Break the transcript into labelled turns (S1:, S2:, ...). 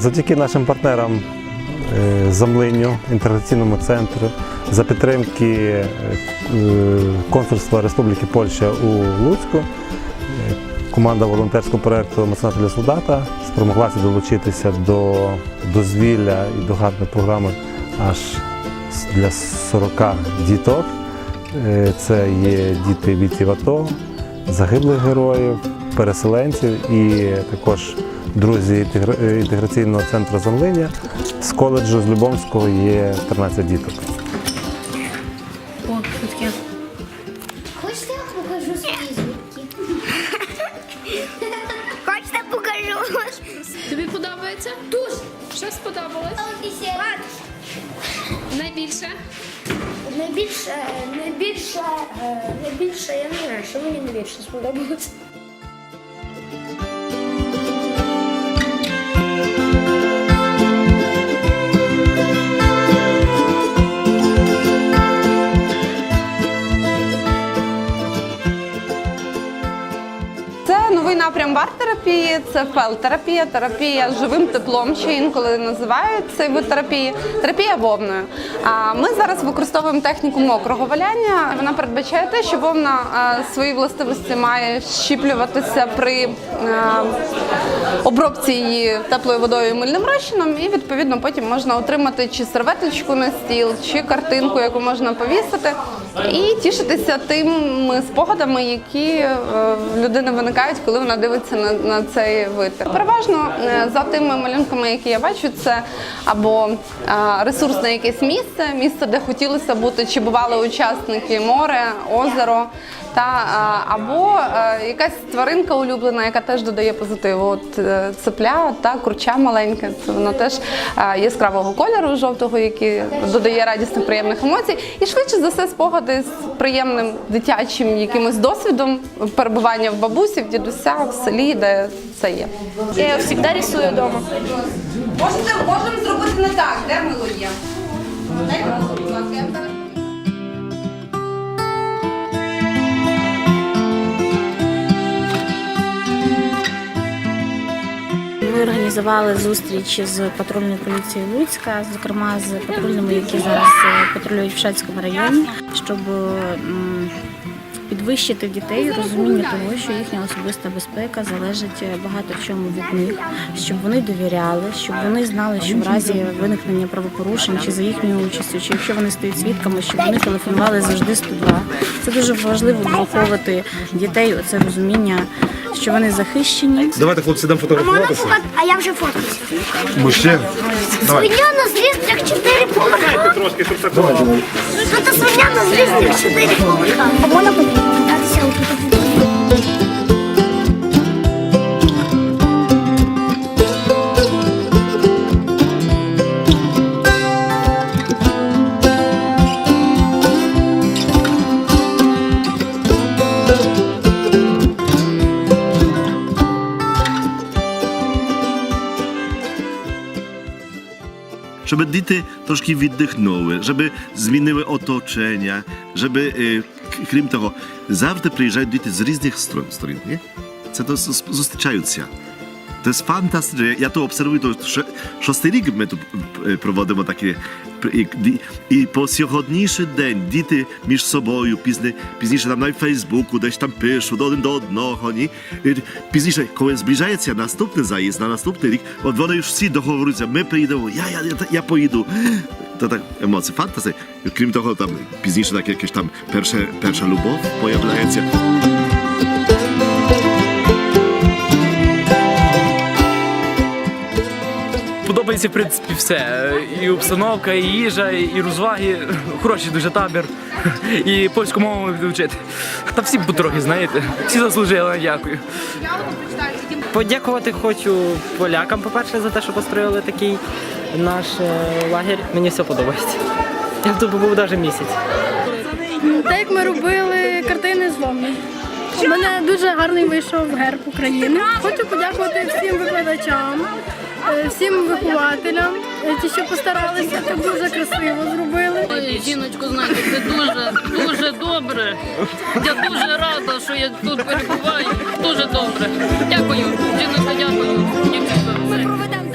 S1: Завдяки нашим партнерам е, Замлиню, інтеграційному центру, за підтримки е, консульства Республіки Польща у Луцьку, е, команда волонтерського проєкту Меценати для солдата спромоглася долучитися до дозвілля і до гарної програми аж для 40 діток. Це є діти бійців АТО, загиблих героїв, переселенців і також друзі е, інтеграційного центру Замлиня. З коледжу з Любомського є 13 діток.
S2: О, тут таке.
S3: Хочете я покажу свої звуки?
S4: Хочете покажу?
S2: Тобі подобається? Дуже. Що сподобалось? Найбільше?
S4: Найбільше, найбільше, е, найбільше, я не знаю, що мені найбільше сподобалось.
S5: Новий напрям варт-терапії, це фел-терапія, терапія живим теплом, ще інколи називають цей вид терапії, терапія вовною. А ми зараз використовуємо техніку мокрого валяння. Вона передбачає те, що вовна е, свої властивості має щіплюватися при е, обробці її теплою водою і мильним розчином, і відповідно потім можна отримати чи серветочку на стіл, чи картинку, яку можна повісити, і тішитися тими спогадами, які е, в людини виникають, коли вона дивиться на, на цей вид. Переважно е, за тими малюнками, які я бачу, це або ресурсне якесь місце, місце, де хотілося бути, чи бували учасники море, озеро. Та або е, якась тваринка улюблена, яка теж додає позитиву. От е, цепля та курча маленька, це вона теж е, яскравого кольору, жовтого, який додає радісних приємних емоцій. І швидше за все спогади з приємним дитячим якимось досвідом перебування в бабусі, в дідуся, в селі, де це є.
S4: Я завжди рисую вдома.
S5: Можете можемо зробити не так, де мило є.
S6: Організували зустріч з патрульною поліцією Луцька, зокрема з патрульними, які зараз е, патрулюють в Шацькому районі, щоб підвищити дітей розуміння того, що їхня особиста безпека залежить е, багато чому від них, щоб вони довіряли, щоб вони знали, що в разі виникнення правопорушень чи за їхньою участю, чи якщо вони стають свідками, щоб вони телефонували завжди 102. Це дуже важливо виховувати дітей оце розуміння, що вони захищені.
S7: Давайте, хлопці, дам фотографуватися.
S4: А я вже фоткаюся.
S7: Мужчин. Давай.
S4: Свиня на злізнях чотири поверха.
S7: Трошки, щоб це було.
S4: Ну то свиня на злізнях чотири поверха. А можна подивитися отут?
S8: Щоб діти трошки віддихнули, щоб змінили оточення, е, крім того, завжди приїжджають діти з різних сторін. Ні? Це то зустрічаються. To jest fantastyczne. Ja to obserwuję, to sz- шостий рік ми тут е, проводимо такі. І, і по сьогоднішній день діти між собою пізні, пізніше там на Фейсбуку десь там пишуть один до одного. Ні? І Пізніше, коли зближається наступний заїзд на наступний рік, от вони ж всі договорюються, ми приїдемо, я, я, я, я поїду. To tak emocje, fantazje. Крім того, там пізніше так якась там перша, перша любов появляється.
S9: Подобається, в принципі, все. І обстановка, і їжа, і розваги. Хороший дуже табір. І польську мову вчити. Та всі потрохи, знаєте. Всі заслужили, дякую.
S10: Подякувати хочу полякам, по-перше, за те, що построїли такий наш е, лагерь. Мені все подобається. Я тут був навіть місяць.
S11: Так як ми робили картини з вовни. У мене дуже гарний вийшов герб України. Хочу подякувати всім викладачам, всім вихователям, е, ті, що постаралися, так дуже красиво зробили.
S2: Жіночко, знаєте, це дуже, дуже добре. Я дуже рада, що я тут перебуваю. Дуже добре. Дякую. жіночка, дякую. Все.
S4: Проведемо